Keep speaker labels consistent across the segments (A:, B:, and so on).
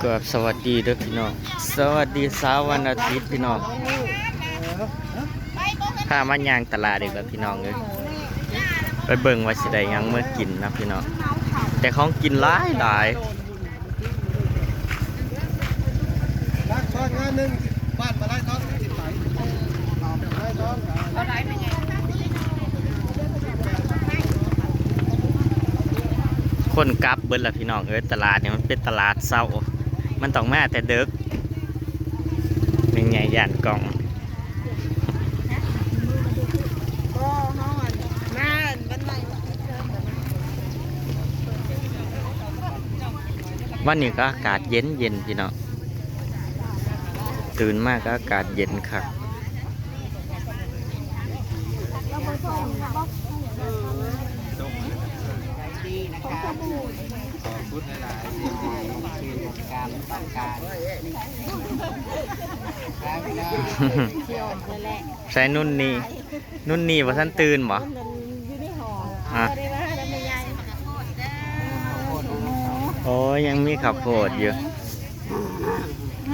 A: เกือบสวัสดีด้อพี่น้อง สวัสดีเช้าวันอาทิตย์พี่น้องพามาย่างตลาดอีกแล้วพี่น้องเลยไปเบิ่งว่าสิได้ยังเมื่อกินนะพี่น้อง แต่ของกินหลายหลาย
B: รักทอดงานหนึ่งบ้านมาไล่ทอดติดไหลไล่ทอด
A: คนกลับเบิดลละพี่น้องเอ้ยตลาดเนี่ยมันเป็นตลาดเศร้า มันต้องมาแต่เด็กเป็นไงย่านกล่อง
C: ก็นอนมาบันไดมาติดเชิญแต่มัน
A: วันนี้ก็อากาศเย็นเย็นพี่น้องตื่นมากก็อากาศเย็นค่ะ
D: นะครับขอบคุณหลายๆที่คือการต้องการครับพี่น้อง
C: เที่ยวนั่นแหละ
A: ใช้นุ่นนี่นุ่นนี่ว่าท่านตื่นบ่
C: มันอยู่ในห้อง
A: อะ
C: ก็ได้มาแล้วไม่ใหญ่
A: โอ้ยยังมีขับโพดอยู่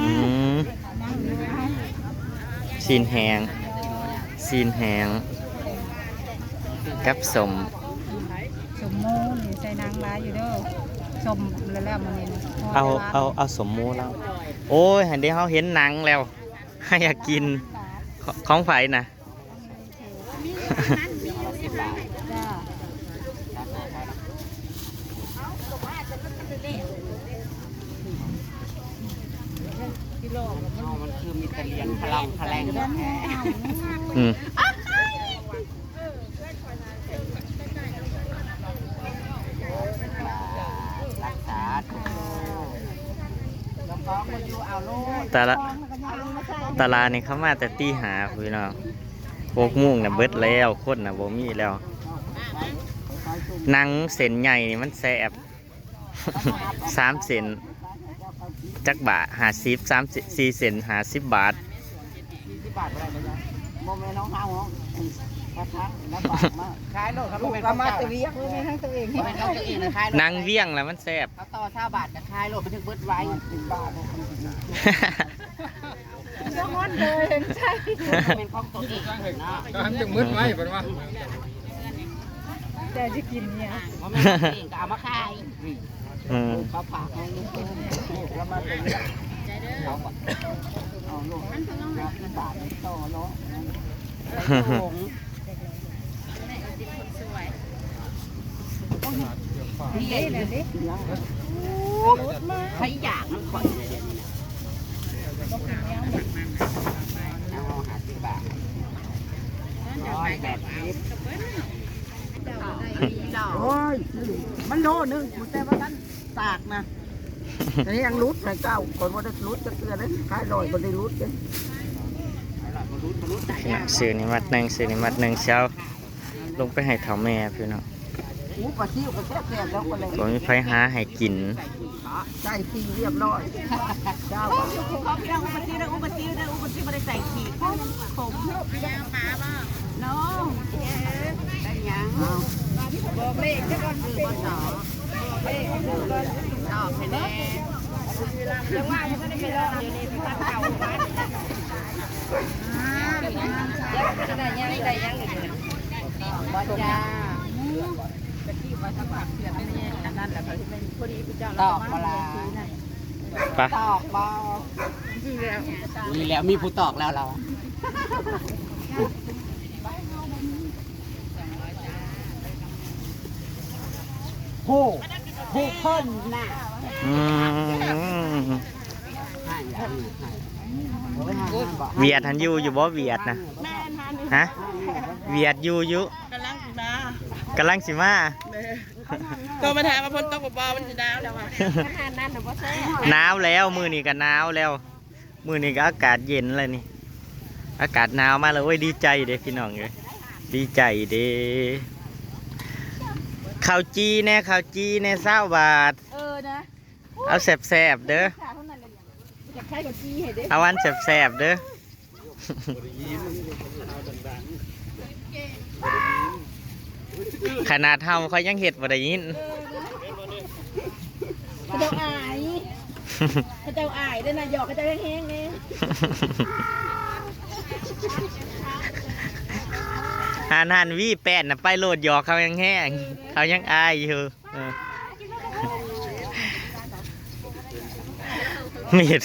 A: อืมซีนแหงซีนแหงกับสม
E: สมมู นี่ใส่นางร้ายอยู่เด้อสมแล้วแล้วมันนี่
A: เอาเอาเอาสมมูแล้ว โอ้ยเห็นได้เขาเห็นหนังแล้วให้อยากกินของไผ่นะ
D: มันคือมีแต่เลียนพลังพลัง
A: อืม
D: รักษาทุก แล้วก็มาอยู่เอาลูก
A: แต่ละตลาดนี่เขามาแต่ตีหาพี่น้องพวกมุ่งน่ะเบิดแล้วคนน่ะบ่มีแล้วหนังเส้นใหญ่นี่มันแสบสามเซนจักบาทหาสิบสามสี่เซนหาสิบบาท
D: ที่บาทอะไรเลยโมเมน้องเฮาเนาะกระทั่ง ขายโลดครับโมเมนต์มาตัวเลี้ยง
E: มีทั้งตัวเอง
D: โมเมนต์เขาตัวเองนะขาย
A: นางเวียงแล้วมันแสบ
D: เขาต่อชาบาทกับขายโลดไปถึงเบิดไว้สิบบาท
E: ก็งอนเลยใช่
D: เป็นของตัวเองนะ
B: ก็ทำจังมืดไว้เป็นว่า
E: แต่จะกินเนี่ย
D: โมเมนต์ตัวเองก็เอามาขาย
A: อืม
D: เขาผ่าให้ลูกแล้วมาเป็นเอาเอาลูกที่บาทต่อเนาะหง นี่เองดิใครอยากมันข่อยเลยเดี๋ยวนี้นะเอาหาสิบบาทร้อยแปดสิบโอ้ยมันโลนึงแต่ว่าท่านตากนะแต่ยังรุดใส่เก้าคนว่าได้รุดจะเกลือเลยขายลอยคนได้รุดเลย
A: ซื้อนี่มัดหนึ่งซื้อนี่มัดหนึ่งเช้าลงไปให้เท่าแม่พี่น้อง
D: อู้ปลาซิวก็แซ่บแซ่บแล้วคนเลย
A: ผมมีไฟหาให้กิน
D: ใส่ขี้เรียบร้อยเจ้าเขาพี่น้องอุปซิวนะอุปซิวนะอุปซิวไม่ได้ใส่ขี้ขมขมยาปลาบ้าน้องได้ยังบอกเลขจะก่อนเป็นต่อเลขตอบให้แน่แล้วว่าจะได้ไปรอเดี๋ยวนี้ที่ตั้งเก่าบ้านจะได้ยังได้ยังบ่จ้า ตอกมาลา
A: ปะ
D: ตอกบอมีแล้วมีผู้ตอกแล้วเราโหผู้คนน่ะ
A: อืมเวียดหันยูอยู่บ่เวียดนะฮะเวียดยูอยู่ำลังสิมา
C: ก็มาถามว่าพ้นตกบ่มันสิดาวแล้วอะอาหารนั่นหรือว่าแซ่
A: หนาวแล้วมือนี้ก็หนาวแล้ว มือนี้ก็อากาศเย็นเลยนี่ อากาศหนาวมากเลยโอ้ยดีใจเด้พี่น้องเลยดีใจเด้ข้าวจีแน่ข้าวจีแน่เศร้าบาท
E: เออนะ
A: เอาแสบๆเด้อ
E: ขาเท่านั้นเลยอยากใช้กับจี้ให้เด้
A: เอาวันแสบๆเด้อ ขนาดเฮาเขายังเห็ดบ่ได้ยิน
C: เขาเจ้าอายเขาเจ้าอายด้วยนะหยอกเขาเจ้าแห้งๆไง
A: หานหันวีแปดน่ะไปโหลดหยอกเขายังแห้งเขายังอายอยู่เออมีด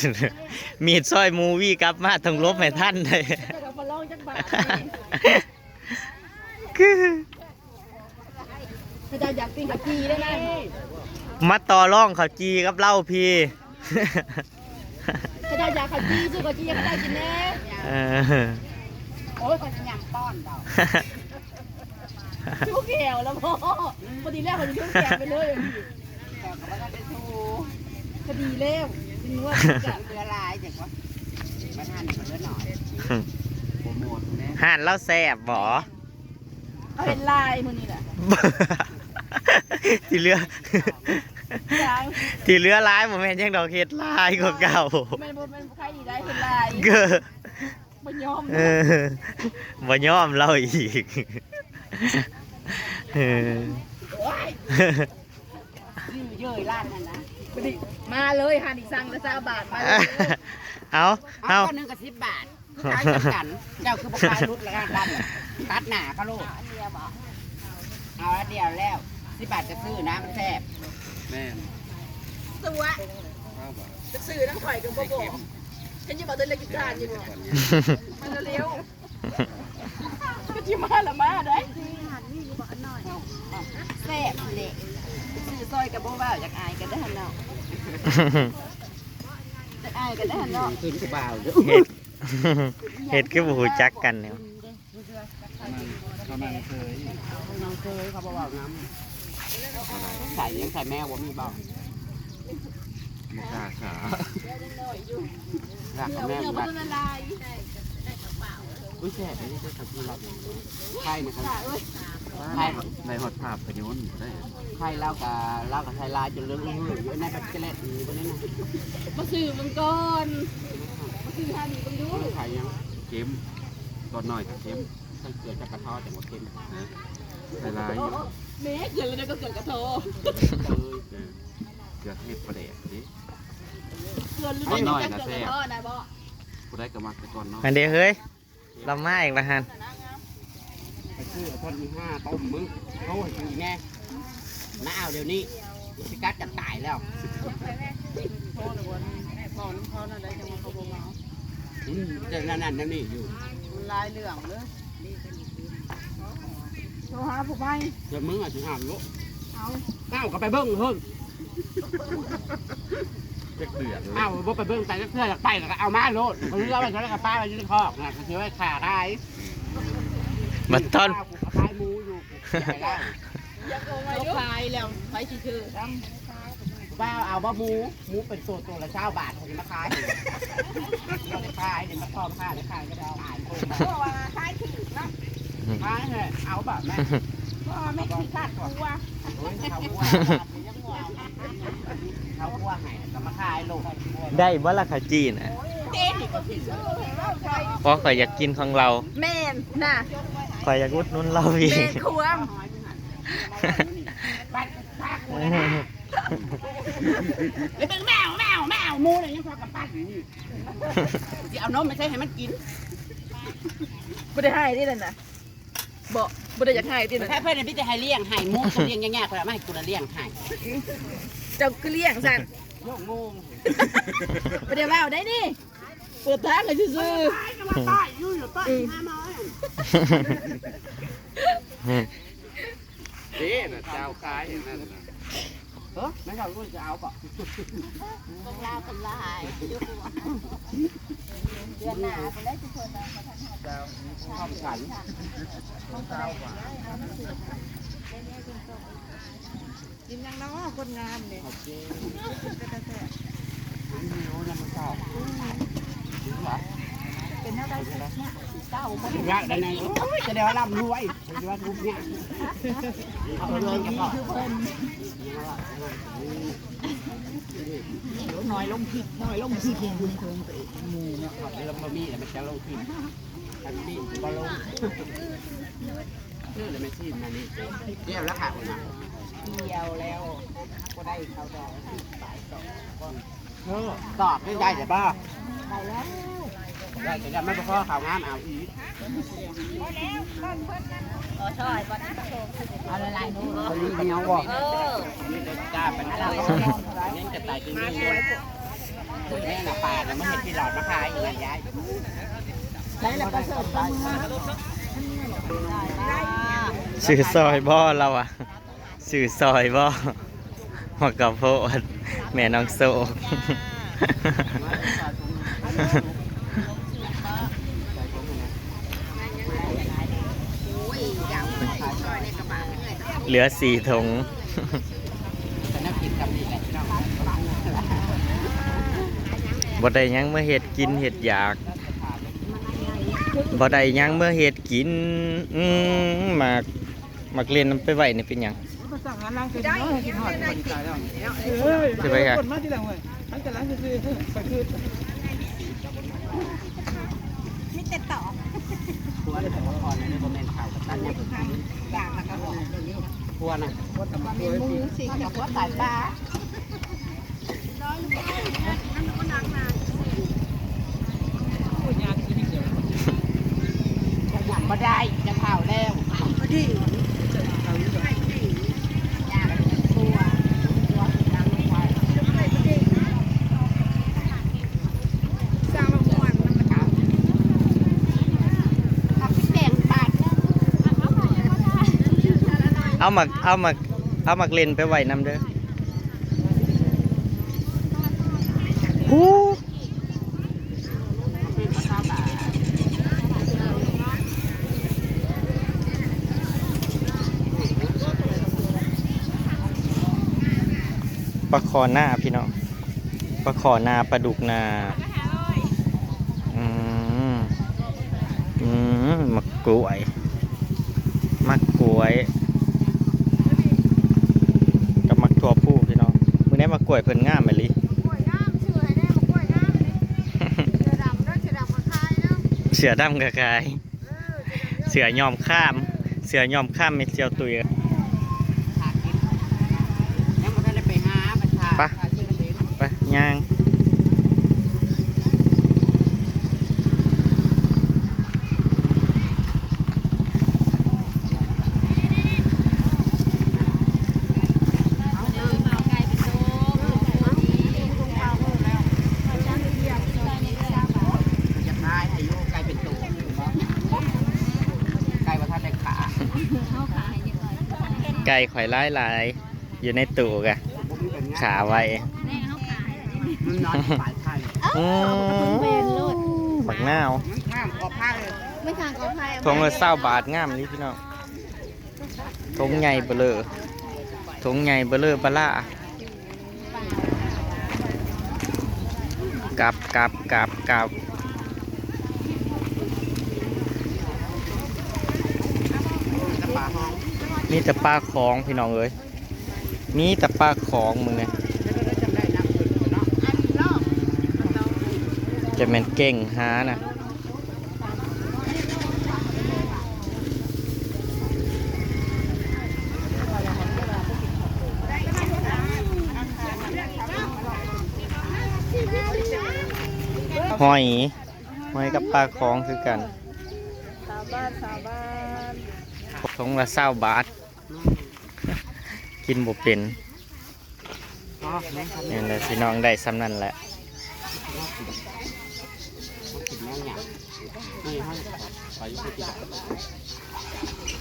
A: มีดซอยหมูวี่กลับมาต้องลบให้ท่านเลย
C: เรามาลองจักบาท
A: คือ
C: เขาเจ้าอยากปิ้งกับจีได้ไหม
A: มาต่อร่องเขาจีกับเหล่าพี่
C: เขาเจ้าอยากกับจีสู้กับจีเขาเจ้ากินแน่
A: เออ
D: โอ้ยคนจะยำป้อนเรา
C: ชูแก้วแล้วพ่อพอดีแล้วพอดีชูแก้วไปเลย
D: แต่ก็ไม่ได้ทู
C: พอดีแล้วจริงว่า
D: จะเรือลายจากว่ามาทานเรือหน่อยโปรโมทนะ
A: ห่านเหล่าแสบบ่
C: เอาเห็นลายมือนี่แหละ
A: ที่เรือ
C: ยาง
A: ที่เรือร้ายผมเห็นยังดอกเห็ดลายกว่าเก่า
C: แมันบนมันใครดีได้เห็นลาย
A: เกอ
C: มันยอม
A: เออบ่ยอมเราอีกเออ
D: ยืดเย้ยล้านนั่นนะ
C: พอดีมาเลยหันอีกสั่งละสามบาทมาเลย
A: เอา
D: เอา
A: เอา
D: ก็นึงกับสิบบาทขายกันเจ้าคือบอกขายรุดละกันดันตัดหนาเขาลูกเอาแล้วเดียวแล้ว สิบบาทจะซื้อนะมันแซ่บ
B: แม่น
C: ตัว
B: ข้าวบาท
C: จะสื่อทั้งข่อยกับโบโบฉันจะบอกเธอเลยกินจานอยู่เนี่ยมันเร็วก็จิมาละมาได้
D: แซ่บเลยซื้อซอยกับโบว่าจากอายกันได้หันเนาะจากอายกันได้หันเนาะกินกับบ่าวเด้อ
A: เห็ดเห็ดคือบูฮูจักกันเนี่ย
B: กำลังเคย
D: น้องเคยเขาบอกว่าน้ำ ใส่ยังใส่แม่ว่ามีบ้าง
B: มกล้าขา
D: รักแม่
C: เดี๋ยว
D: บ้า
C: มันละลาย
D: อุ้ยแซ่บเลยที่ทำที่เราไข่นะครับ
B: ในในหอดภาพพยนต์ได้
D: ไข่เล่ากับเล่ากับไทยลายจนเรื่องอื้ออยู่ในแบบเจล็ดอยู่บนนี้นะ
C: มาสื่อมันก่อนมาสื่อหาดีมันดู
D: ไข่ยัง
B: เค็มตอนหน่อยก็เค็ม
D: ไข่เกลือจากกระท้อจากหมดเค็ม
B: นะใส่ลาย
C: แม่เกิดแล้วก็เกิดกระโถ
D: เลย
B: เออเกลือเทศประเดกดิ
C: เกิดหรือไม่เกิดกระโถนะบ่
B: ผู้ได้ก็มักแต่ก่อนเนาะ
A: อันเดียวเฮ้ยเรามาอีกแล้วฮัน
D: ไปซื้อทนห้าต้มมึงเขาให้กินแน่น้าเอาเดี๋ยวนี้สิกัดจะตายแล้วอืมเดี๋ยวนั่นนั่นนั่นนี่อยู่
C: ลายเหลืองเลย โทรหาผู้ไป
D: เดี๋ยวมึงอะถึงหามลูก
C: เอา
D: เอ้าก็ไปเบิ้งเฮ้ย
B: เจ็กเดือดเลย
D: เอ้าบ่ไปเบิ้งแต่เพื่อนไปแล้วก็เอามาโลดเขาเลือกไปเขาเลือกกับป้าไปยืนคอกนะเขาเชื่อว่าขาได้
A: บัดตอน
D: ข้าวกูขายหมูอยู่กูขายได้
C: อยากเอาไว้ดูขายแล้วไปชื่อ
D: ป้าเอาบ่หมูหมูเป็นตัวตัวละเช้าบาทผมมาขายเราได้ขายเดี๋ยวมาพร้อมค่าได้ขายก็ได้เอาขายคน
C: ๆเพราะว่าขายถือนะ
D: ขายเถอะเอาแบบแม่
C: เพราะว่าไม่ขี้ขาดกลัว
D: โอ้ยเขาวัวเขาวัวให้ก็มาขายโลก
A: ได้บ่ละขาจีนะ
C: เต้นอีกก็ผิดชื่อเห็นว่าใคร
A: เพราะข่อยอยากกินของเรา
C: แม่นน่ะ
A: ข่อยอยากอุดหนุนเราอี
C: แม่
A: ก
C: นควม
D: บ้านป้ากูนะเลยเป็นแมวแมวแมวหมูเลยยังพอกับป้าอยู่นี่จะเอานมไม่ใช่ให้มันกิน
C: บ่ได้ให้ที่นั่นน่ะ บ่บ่ได้อยากให้ที่นั่น
D: ถ้าเพื่อนพี่จะให้เลี้ยงให้หมูกูเลี้ยงง่ายๆคนละไม่ให้กูละเลี้ยงให้
C: เจ้าคือเลี้ยงสั่น
D: โยกงู
C: บ่ได้ว่าได้นี่เปิดทางให้ซื่อ
D: ตายก็มาตายอยู่อยู่ใต้ห้าไม้
B: เด้น่ะเจ้าคายอย่างนั้นน่ะ
D: เออไม่เอาลูกจะเอาป่ะ
C: ๆลาวเป็นลายเดือนหน้าคนได้ทุกคนนะ
D: ชอบกัน
C: กินยังน้อคนงามเนี่ย
D: โอเคไม่รู้นะมันชอบจริงเหรอ
C: เป็นเท่าไรเจ้าบ่
D: ถึงว่าดันในจะได้ว่าร่ำรวย ว่าทุกเนี่ยเอาไปเลยกันก่อน
C: น้อยลงผิดน้อยลงผิด
D: มูนะครับแล้วมามีแต่ไมันจะลงทีมอันนี้บอลลงเรื่องอะไม่ทีมอันนี้เรียบแล้วค่ะคุณนะ
C: เดียวแล้ว
D: คน
F: ได้เขาดอกสายสองเออ
D: ตอบไม่ได้แต่บ้าได้แล้วได้แต่ยังไม่พอข่าวงานเอาอีกพอแล้ว
F: เพิ่มเพิ่ม อาละลายนู้น
D: เขาลืมกันเอาบอกนี่จะจ้าเป็นอะไรเน้นกระตายจริงๆแม่น่ะป่าน่ไม่เห็นที่หลอดมาขายยังไงยาย
F: ได้แล้วก็เสิร์ฟไป
A: สื่อซอยบ่อเราอะสื่อซอยบ่หัวกับโพดแม่น้องโซก เหลือสี่ถุง
D: แต่นักกินกับนี่แหละพี่น้อง
A: บ่ได้ยังเมื่อเฮ็ดกินเฮ็ดอยากบ่ได้ยังเมื่อเฮ็ดกินอืมมากมากเล่นนำไปไหว้นี่เป็นหยัง
G: ใช่
A: ไหมครับ
G: คนมาที่หลังเว้ยทั้งจะล้างจะซื้อไปคือ
D: ทัวร์ได้แต่อนในโมเมนต์ข่าวกับตันเนี่ยผมทัวร์ นะ
F: สิกับหัวสายปลาจะหยับมาได้จะเผาแล้วดีตัวตัวดังไว้สร้างมาม่วนมันมาเอาเอาไปแต่งบาทนะ
A: เอามาเอามาเอามาเล่นไปไว้นำเด้อฮู้ปลาคอหน้าพี่น้องปลาคอหน้าปลาดุกนาอืมอืมมักกล้วยมักกล้วย กับมักทั่วผู้พี่น้อง มื้อนี้มากล้วยเพิ่นงามแม่ลิเสือดำกะกายเสือยอมข้าม เสือยอมข้ามเม็ดเจียวตุย
D: หากินยังไม่ทันได้ไปหาประชา
A: ไป
D: หาชื่อเล่น
A: ไปย่าง
D: จะขายอายุไก่เป็นตัวไก่ว่าท่านได้ขา
A: ไก่ข่อยร้ายหลายๆอยู่ในตู้กะ
D: ผมเป็นงาน
A: ขาไว้
D: มันนอนปลายไข่
A: อืมบักนาว
D: มันข้ามออกผ้าเลย
E: ไม่ทางก็ให้
A: ทงละเศร้าบาทงามนี่พี่น้องทงใหญ่เบลอทงใหญ่เบลอปลาร่ากับกับกับกับ
D: จะปลาห้อง
A: มีแต่ปลาของพี่น้องเอ้ยมีแต่ปลาของมึงเนี่ย
D: แล้วจำได้น้ำขึ้นเนาะ
A: จะเป็นเก่งหานะหอยหอยกับปลาของคือกัน
C: สาวบ้านสาวบ้าน
A: ทงละเศร้าบาท กินบ่เป็นนี่แหละพี่น้องได้ซ้ำนั่นแหละ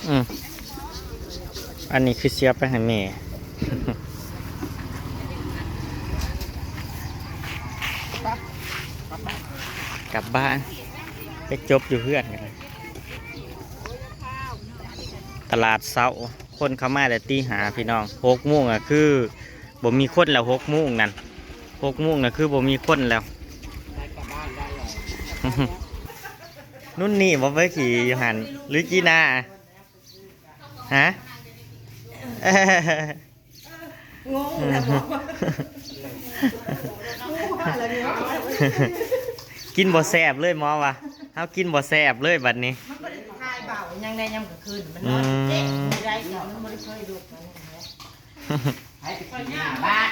A: อืมอันนี้คือเสียไปให้แม่กลับบ้านไปจบอยู่เพื่อนกันตลาดเสาร์ คนเข้ามาแต่ตีหาพี่น้องหกโมงอะคือบ่มีคนแล้วหกโมงนั่นหกโมงน่ะคือบ่มีคนแล้ว นุ่นนี่บ่ไปขี่อยู่หันหรือจีน่าฮะงงแล้วกินบ่แซบเลยหมอวะเฮากินบ่แซบเลยบัดนี้
F: ทายเบายังได้ยังก็ขึ้นมัน
A: อืม
F: ไม่ได้เนาะมันไม่ได้เคยดู
D: ให้สิบห้าบาท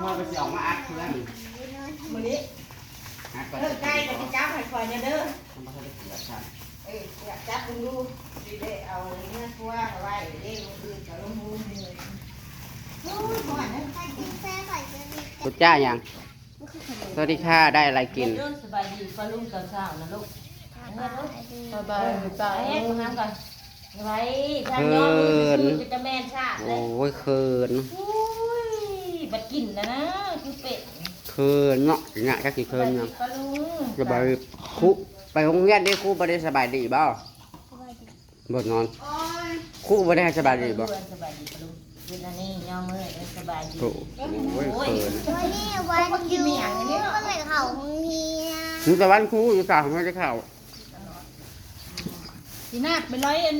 D: พ่อไปสิออกมาอัดเพื่อน
F: มื้อนี้
D: อัดก่อน
F: เออใกล้กับจับให้คอยเนี่ยเด้อ
D: มันบ่ได้เสียชัน
F: เอ้ยอยากจับมึงดูสิได้เอาเนื้อทั่วไว้เด้มึงอื่นก็ลงมือเลยโอ้ยหวานนะ
D: คุณจ้ายังสวัสดีค่ะได้อะไรกิน
F: สบาย ดีปลาลุงกับสาวนะลูก
H: สบายตา
F: เอ๊ะมึงทำก่อนไว้ทางย้อนมือถือจะแม่นชาติเลย
D: โอ้ยเขิน
F: อุ้ยบัดกินแล้วนะคือเป็ด
D: เขินเนาะงะก็คือเขินเนาะ
F: ปลาลุง
D: สบายครูไปโรงเรียนได้ครูบ่ได้สบายดีบ่บ่นอนครูบ่ได้สบายดีบ่
F: สบายดีปลาลุงเวลานี้ย่อมือได้สบายดี
D: โอ้โอ้ยเขิน
I: วันนี้วันหยุดก็เลยเขาโรงเรีย น
D: มึงแต่วันครูอยู่สาวไม่ได้เข้า
E: ทีน่าไปร้อยอัน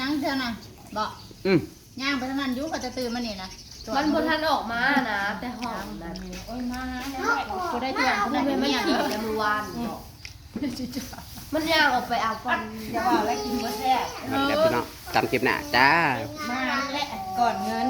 E: ยังเท่าน่ะบอก
D: อืม
E: ย่างไปเท่านั้นอยุก็จะตื่นมานี่นะ
H: มันบนทันออกมานะ แต่หอมนะ
E: โอ้ยมาก็ได้ตัวคน
H: มั
E: นั้นน
H: ไม่
E: ไม่
H: ไม่
E: อยาก
H: ขี่
E: กิน
H: แต่มือวานมันย่างออกไปเอาฟัน
F: จะว่าแล้วกินบ่แซ่บ
D: แล้วพี่น้องตามคลิปหน้าจ้า
E: มาและก่อนเงิน